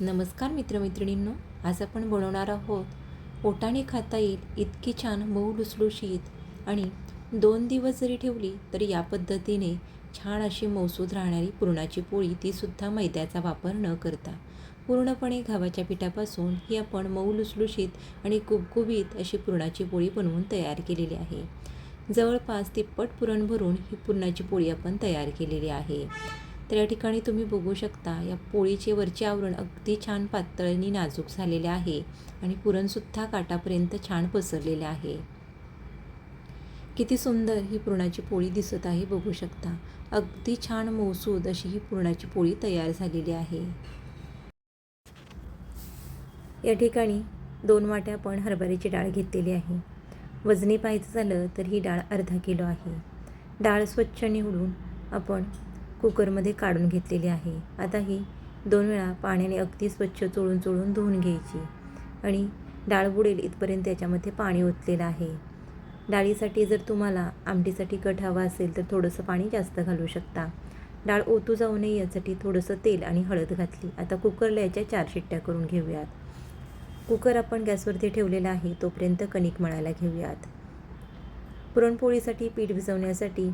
नमस्कार मित्रमित्रिणींनो आज आपण बनवणार आहोत ओटाने खाता येईल इतकी छान मऊ लुसलुशीत आणि दोन दिवस जरी ठेवली तरी या पद्धतीने छान अशी मौसूद राहणारी पुरणाची पोळी तीसुद्धा मैद्याचा वापर न करता. पूर्णपणे गव्हाच्या पिठापासून ही आपण मऊ लुसलुशीत आणि गुबगुबीत अशी पुरणाची पोळी बनवून तयार केलेली आहे. जवळपास तिप्पट पुरण भरून ही पुरणाची पोळी आपण तयार केलेली आहे. तर या ठिकाणी तुम्ही बघू शकता या पोळीचे वरचे आवरण अगदी छान पातळ नाजूक झालेले आहे आणि पुरणसुद्धा काटापर्यंत छान पसरलेले आहे. किती सुंदर ही पुरणाची पोळी दिसत आहे बघू शकता. अगदी छान मौसूद अशी ही पुरणाची पोळी तयार झालेली आहे. या ठिकाणी दोन वाट्या आपण हरभऱ्याची डाळ घेतलेली आहे. वजनी पाहायचं झालं तर ही डाळ अर्धा किलो आहे. डाळ स्वच्छ निवडून आपण कुकरमध्ये काढून घेतलेली आहे. आता ही दोन वेळा पाण्याने अगदी स्वच्छ चोळून चोळून धुवून घ्यायची. आणि डाळ बुडेल इथपर्यंत त्याच्यामध्ये पाणी ओतलेलं आहे. डाळीसाठी जर तुम्हाला आमटीसाठी कट हवा असेल तर थोडंसं पाणी जास्त घालू शकता. डाळ ओतू जाऊ नये यासाठी थोडंसं तेल आणि हळद घातली. आता कुकरला याच्या चार शिट्ट्या करून घेऊयात. कुकर आपण गॅसवरती ठेवलेला आहे तोपर्यंत कणिक मळायला घेऊयात. पुरणपोळीसाठी पीठ भिजवण्यासाठी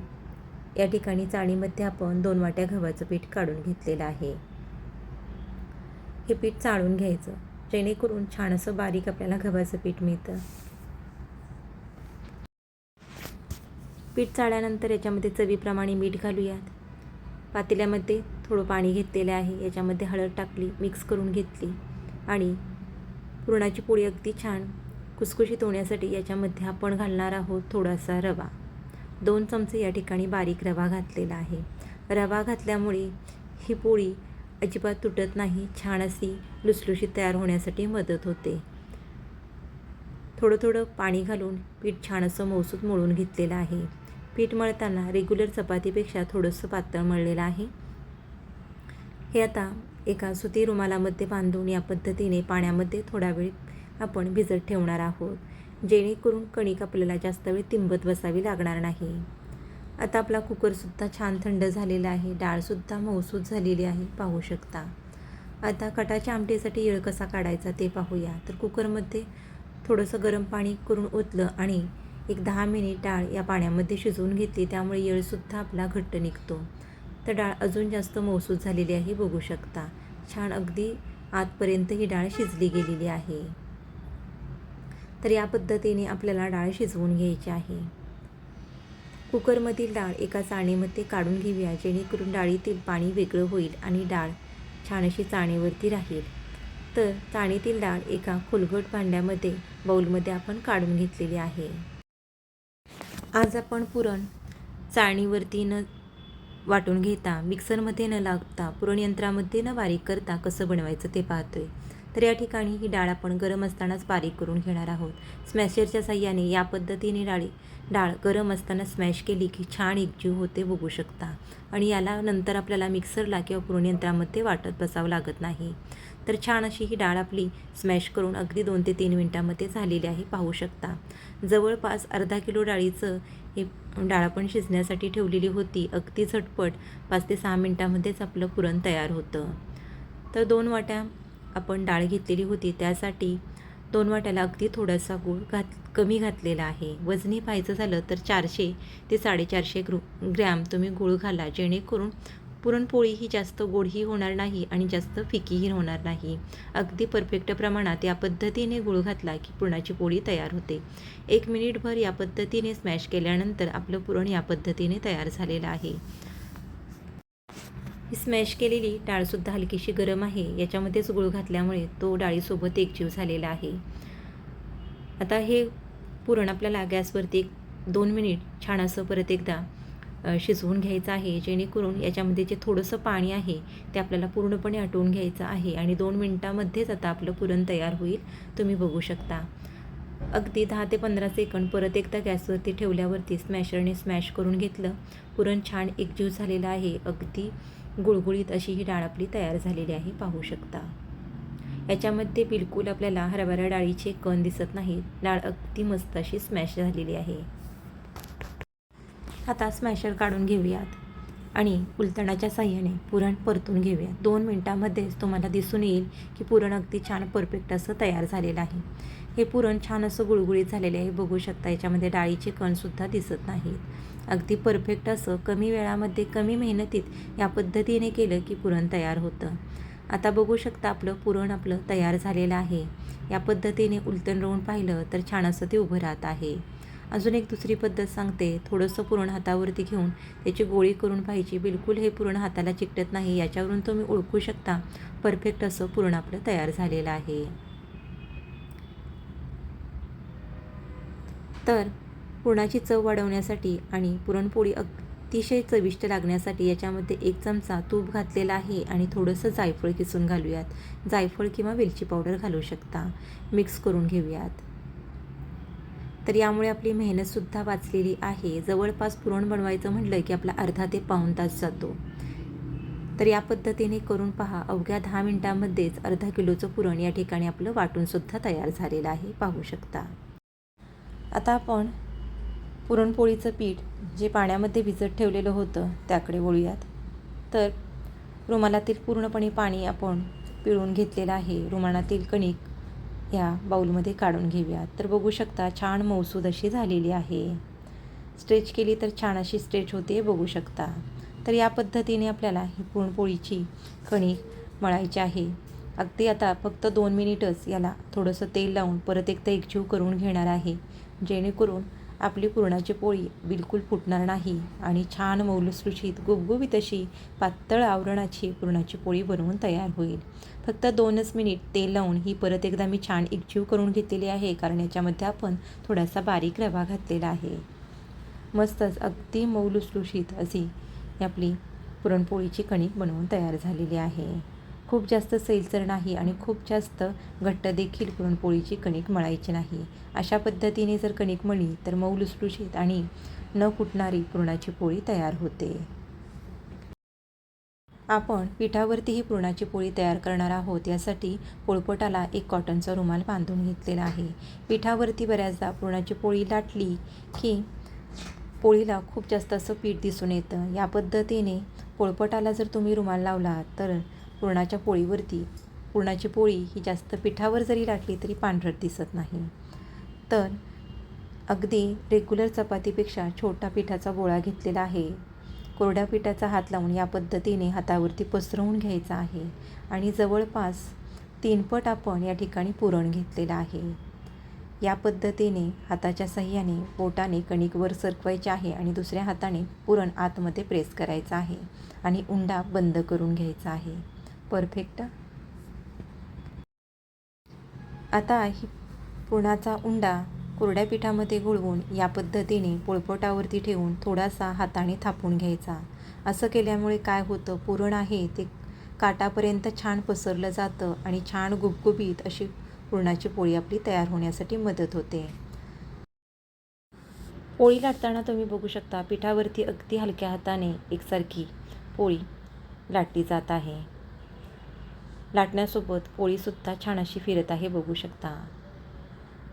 या ठिकाणी चाळणीमध्ये आपण दोन वाट्या गव्हाचं पीठ काढून घेतलेलं आहे. हे पीठ चाळून घ्यायचं. जेणेकरून छान असं बारीक आपल्याला गव्हाचं पीठ मिळतं. पीठ चाळल्यानंतर याच्यामध्ये चवीप्रमाणे मीठ घालूयात. पातेल्यामध्ये थोडं पाणी घेतलेलं आहे. याच्यामध्ये हळद टाकली मिक्स करून घेतली आणि पुरणाची पोळी अगदी छान कुसकुशीत होण्यासाठी याच्यामध्ये आपण घालणार आहोत थोडासा रवा. दोन चमचे या ठिकाणी बारीक रवा घातलेला आहे. रवा घातल्यामुळे ही पोळी अजिबात तुटत नाही छान अशी लुसलुशीत तयार होण्यासाठी मदत होते. थोडं थोडं पाणी घालून पीठ छान असं मौसूद मळून घेतलेलं आहे. पीठ मळताना रेग्युलर चपातीपेक्षा थोडंसं पातळ मळलेलं आहे. हे आता एका सुती रुमालामध्ये बांधून या पद्धतीने पाण्यामध्ये थोडा वेळ आपण भिजत ठेवणार आहोत. जेणेकरून कणिक आपल्याला जास्त वेळ तिंबत बसावी लागणार नाही. आता आपला कुकरसुद्धा छान थंड झालेला आहे. डाळसुद्धा मौसूद झालेली आहे. पाहू शकता. आता कटाच्या आमटीसाठी येळ कसा काढायचा ते पाहूया. तर कुकरमध्ये थोडंसं गरम पाणी करून ओतलं आणि एक दहा मिनिट डाळ या पाण्यामध्ये शिजवून घेतली. त्यामुळे येळसुद्धा आपला घट्ट निघतो. तर डाळ अजून जास्त मौसूद झालेली आहे. बघू शकता. छान अगदी आतपर्यंत ही डाळ शिजली गेलेली आहे. तर या पद्धतीने आपल्याला डाळ शिजवून घ्यायची आहे. कुकरमधील डाळ एका चाणीमध्ये काढून घेऊया जेणेकरून डाळीतील पाणी वेगळं होईल आणि डाळ छान अशी चाळणीवरती राहील. तर चाणीतील डाळ एका खोलगट भांड्यामध्ये बाऊलमध्ये आपण काढून घेतलेली आहे. आज आपण पुरण चाळणीवरती न वाटून घेता मिक्सरमध्ये न लागता पुरणयंत्रामध्ये न बारीक करता कसं बनवायचं ते पाहतोय. तर या ठिकाणी ही डाळ आपण गरम असतानाच बारीक करून घेणार आहोत. स्मॅशरच्या साह्याने या पद्धतीने डाळी डाळ गरम असताना स्मॅश केली की छान एकजीव होते बघू शकता. आणि याला नंतर आपल्याला मिक्सरला किंवा पुरणयंत्रामध्ये वाटत बसावं लागत नाही. तर छान अशी ही डाळ आपली स्मॅश करून अगदी दोन ते तीन मिनटामध्ये झालेली आहे पाहू शकता. जवळपास अर्धा किलो डाळीचं हे डाळ आपण शिजण्यासाठी ठेवलेली होती. अगदी झटपट पाच ते सहा मिनटामध्येच आपलं पुरण तयार होतं. तर दोन वाट्या आपण डाळ घेतलेली होती त्यासाठी दोन वाट्याला अगदी थोडासा गूळ घात कमी घातलेला आहे. वजनी पाहायचं झालं तर चारशे ते साडेचारशे ग्रु ग्रॅम तुम्ही गूळ घाला जेणेकरून पुरणपोळी ही जास्त गोडही होणार नाही आणि जास्त फिकीही होणार नाही. अगदी परफेक्ट प्रमाणात या पद्धतीने गुळ घातला की पुरणाची पोळी तयार होते. एक मिनिटभर या पद्धतीने स्मॅश केल्यानंतर आपलं पुरण या पद्धतीने तयार झालेलं आहे. ही स्मॅश केलेली डाळसुद्धा हलकीशी गरम आहे. याच्यामध्येच गुळ घातल्यामुळे तो डाळीसोबत एकजीव झालेला आहे. आता हे पुरण आपल्याला गॅसवरती एक दोन मिनिट छान असं परत एकदा शिजवून घ्यायचं आहे. जेणेकरून याच्यामध्ये जे थोडंसं पाणी आहे ते आपल्याला पूर्णपणे आटवून घ्यायचं आहे आणि दोन मिनटामध्येच आता आपलं पुरण तयार होईल. तुम्ही बघू शकता. अगदी दहा ते पंधरा सेकंड परत एकदा गॅसवरती ठेवल्यावरती स्मॅशरने स्मॅश करून घेतलं. पुरण छान एकजीव झालेलं आहे. अगदी गुळगुळीत अशी ही डाळ आपली तयार झालेली आहे पाहू शकता. याच्यामध्ये बिलकुल आपल्याला हरभरा डाळीचे कण दिसत नाहीत. डाळ अगदी मस्त अशी स्मॅश झालेली आहे. आता स्मॅशर काढून घेऊयात आणि उलटण्याच्या साह्याने पुरण परतून घेऊया. दोन मिनटामध्येच तुम्हाला दिसून येईल की पुरण अगदी छान परफेक्ट असं तयार झालेलं आहे. हे पुरण छान असं गुळगुळीत झालेले आहे. बघू शकता याच्यामध्ये डाळीचे कणसुद्धा दिसत नाहीत. अगदी परफेक्ट असं कमी वेळामध्ये कमी मेहनतीत या पद्धतीने केलं की पुरण तयार होतं. आता बघू शकता आपलं पुरण आपलं तयार झालेलं आहे. या पद्धतीने उलटण रोवून पाहिलं तर छान असं ते उभं राहत आहे. अजून एक दुसरी पद्धत सांगते. थोडंसं पुरण हातावरती घेऊन त्याची गोळी करून पाहिजे बिलकुल हे पुरण हाताला चिकटत नाही. याच्यावरून तुम्ही ओळखू शकता परफेक्ट असं पुरण आपलं तयार झालेलं आहे. तर पुरणाची चव वाढवण्यासाठी आणि पुरणपोळी अतिशय चविष्ट लागण्यासाठी याच्यामध्ये एक चमचा तूप घातलेला आहे आणि थोडंसं जायफळ किसून घालूयात. जायफळ किंवा वेलची पावडर घालू शकता. मिक्स करून घेऊयात. तर यामुळे आपली मेहनतसुद्धा वाचलेली आहे. जवळपास पुरण बनवायचं म्हटलं की आपला अर्धा ते पाऊण तास जातो. तर या पद्धतीने करून पहा. अवघ्या दहा मिनिटांमध्येच अर्धा किलोचं पुरण या ठिकाणी आपलं वाटूनसुद्धा तयार झालेलं आहे. पाहू शकता. आता आपण पुरणपोळीचं पीठ जे पाण्यामध्ये भिजत ठेवलेलं होतं त्याकडे वळूयात. तर रुमालातील पूर्णपणे पाणी आपण पिळून घेतलेलं आहे. रुमालातील कणिक ह्या बाऊलमध्ये काढून घेऊयात. तर बघू शकता छान मौसूद अशी झालेली आहे. स्ट्रेच केली तर छान अशी स्ट्रेच होते बघू शकता. तर या पद्धतीने आपल्याला ही पुरणपोळीची कणिक मळायची आहे. अगदी आता फक्त दोन मिनिटच याला थोडंसं तेल लावून परत एकदा एकजीव करून घेणार आहे. जेणेकरून आपली पुरणाची पोळी बिलकुल फुटणार नाही आणि छान मौलुसलुशीत गुबगुबीत अशी पातळ आवरणाची पुरणाची पोळी बनवून तयार होईल. फक्त दोनच मिनिट तेल लावून ही परत एकदा मी छान एकजीव करून घेतलेली आहे कारण याच्यामध्ये आपण थोडासा बारीक रवा घातलेला आहे. मस्तच अगदी मौलुसलुशीत अशी आपली पुरणपोळीची कणिक बनवून तयार झालेली आहे. खूप जास्त सैलसर नाही आणि खूप जास्त घट्ट देखील पुरणपोळीची कणिक मळायची नाही. अशा पद्धतीने जर कणिक मळली तर मऊ लुसलुशीत आणि न कुटणारी पुरणाची पोळी तयार होते. आपण पिठावरती ही पुरणाची पोळी तयार करणार आहोत. यासाठी पोळपटाला एक कॉटनचा रुमाल बांधून घेतलेला आहे. पिठावरती बऱ्याचदा पुरणाची पोळी लाटली की पोळीला खूप जास्त असं पीठ दिसून येतं. या पद्धतीने पोळपटाला जर तुम्ही रुमाल लावला तर पुरणाच्या पोळीवरती. पुरणाची पोळी ही जास्त पिठावर जरी लाटली तरी पांढरट दिसत नाही. तर अगदी रेग्युलर चपातीपेक्षा छोटा पिठाचा गोळा घेतलेला आहे. कोरड्या पिठाचा हात लावून या पद्धतीने हातावरती पसरवून घ्यायचा आहे आणि जवळपास तीनपट आपण या ठिकाणी पुरण घेतलेलं आहे. या पद्धतीने हाताच्या सहाय्याने बोटाने कणिकवर सरकवायचे आहे आणि दुसऱ्या हाताने पुरण आतमध्ये प्रेस करायचं आहे आणि उंडा बंद करून घ्यायचा आहे. परफेक्ट आता ही पुरणाचा उंडा कोरड्या पिठामध्ये घोळवून या पद्धतीने पोळपोटावरती ठेवून थोडासा हाताने थापून घ्यायचा. असं केल्यामुळे काय होतं? पुरण आहे ते काटापर्यंत छान पसरलं जातं आणि छान गुबगुबीत अशी पुरणाची पोळी आपली तयार होण्यासाठी मदत होते. पोळी लाटताना तुम्ही बघू शकता पिठावरती अगदी हलक्या हाताने एकसारखी पोळी लाटली जात आहे. लाटण्यासोबत पोळीसुद्धा छान अशी फिरत आहे बघू शकता.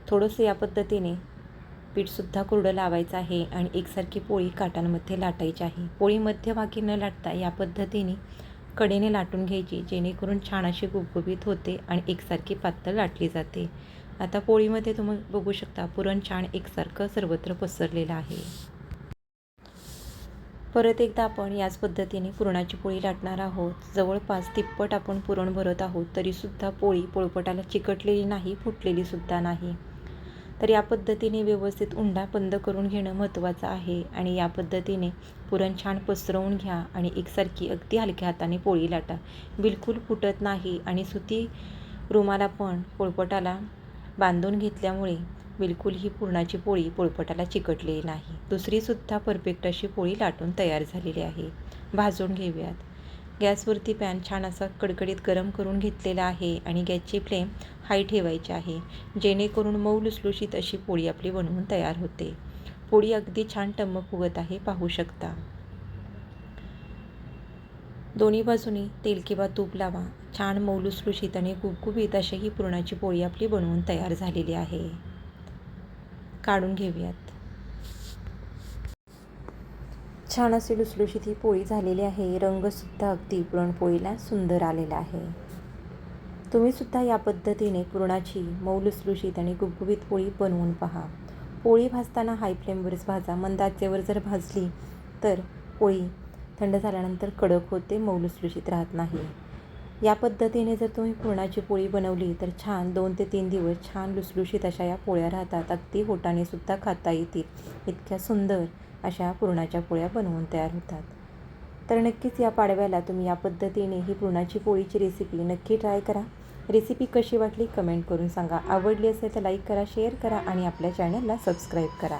थोडंसं या पद्धतीने पीठसुद्धा कोरडं लावायचं आहे आणि एकसारखी पोळी काटांमध्ये लाटायची आहे. पोळी मध्यभागी न लाटता या पद्धतीने कडेने लाटून घ्यायची जेणेकरून छान अशी गुबगुबीत होते आणि एकसारखी पातळ लाटली जाते. आता पोळीमध्ये तुम्ही बघू शकता पुरण छान एकसारखं सर्वत्र पसरलेलं आहे. परत एकदा आपण याच पद्धतीने पुरणाची पोळी लाटणार आहोत. जवळपास तिप्पट आपण पुरण भरत आहोत तरीसुद्धा पोळी पोळपटाला चिकटलेली नाही फुटलेलीसुद्धा नाही. तर या पद्धतीने व्यवस्थित उंडा बंद करून घेणं महत्त्वाचं आहे आणि या पद्धतीने पुरण छान पसरवून घ्या आणि एकसारखी अगदी हलक्या हाताने पोळी लाटा. बिलकुल फुटत नाही आणि सुती रुमाला पण पोळपटाला बांधून घेतल्यामुळे बिलकुल ही पुरणाची पोळी पोळपटाला चिकटलेली नाही. दुसरीसुद्धा परफेक्ट अशी पोळी लाटून तयार झालेली आहे. भाजून घेऊयात. गॅसवरती पॅन छान असा कडकडीत गरम करून घेतलेला आहे आणि गॅसची फ्लेम हाय ठेवायची आहे. जेणेकरून मऊ लुसलुशीत अशी पोळी आपली बनवून तयार होते. पोळी अगदी छान टम्म उगत आहे पाहू शकता. दोन्ही बाजूनी तेल किंवा तूप लावा. छान मऊ लुसलुशीत आणि गुबगुबीत अशी ही पुरणाची पोळी आपली बनवून तयार झालेली आहे. काढून घेऊयात. छान अशी लुसलुशीत ही पोळी झालेली आहे. रंगसुद्धा अगदी पुरणपोळीला सुंदर आलेला आहे. तुम्हीसुद्धा या पद्धतीने पुरणाची मऊ लुसलुशीत आणि गुबगुबीत पोळी बनवून पहा. पोळी भाजताना हाय फ्लेमवरच भाजा. मंद आचेवर जर भाजली तर पोळी थंड झाल्यानंतर कडक होते मऊ लुसलुशीत राहत नाही. या पद्धतीने जर तुम्ही पुरणाची पोळी बनवली तर छान दोन ते तीन दिवस छान लुसलुशीत अशा या पोळ्या राहतात. अगदी होटाने सुद्धा खाता येतील. इतक्या सुंदर अशा पुरणाच्या पोळ्या बनवून तयार होतात. तर नक्कीच या पाडव्याला तुम्ही या पद्धतीने ही पुरणाची पोळीची रेसिपी नक्की ट्राय करा. रेसिपी कशी वाटली कमेंट करून सांगा. आवडली असेल तर लाईक करा शेअर करा आणि आपल्या चॅनलला सबस्क्राईब करा.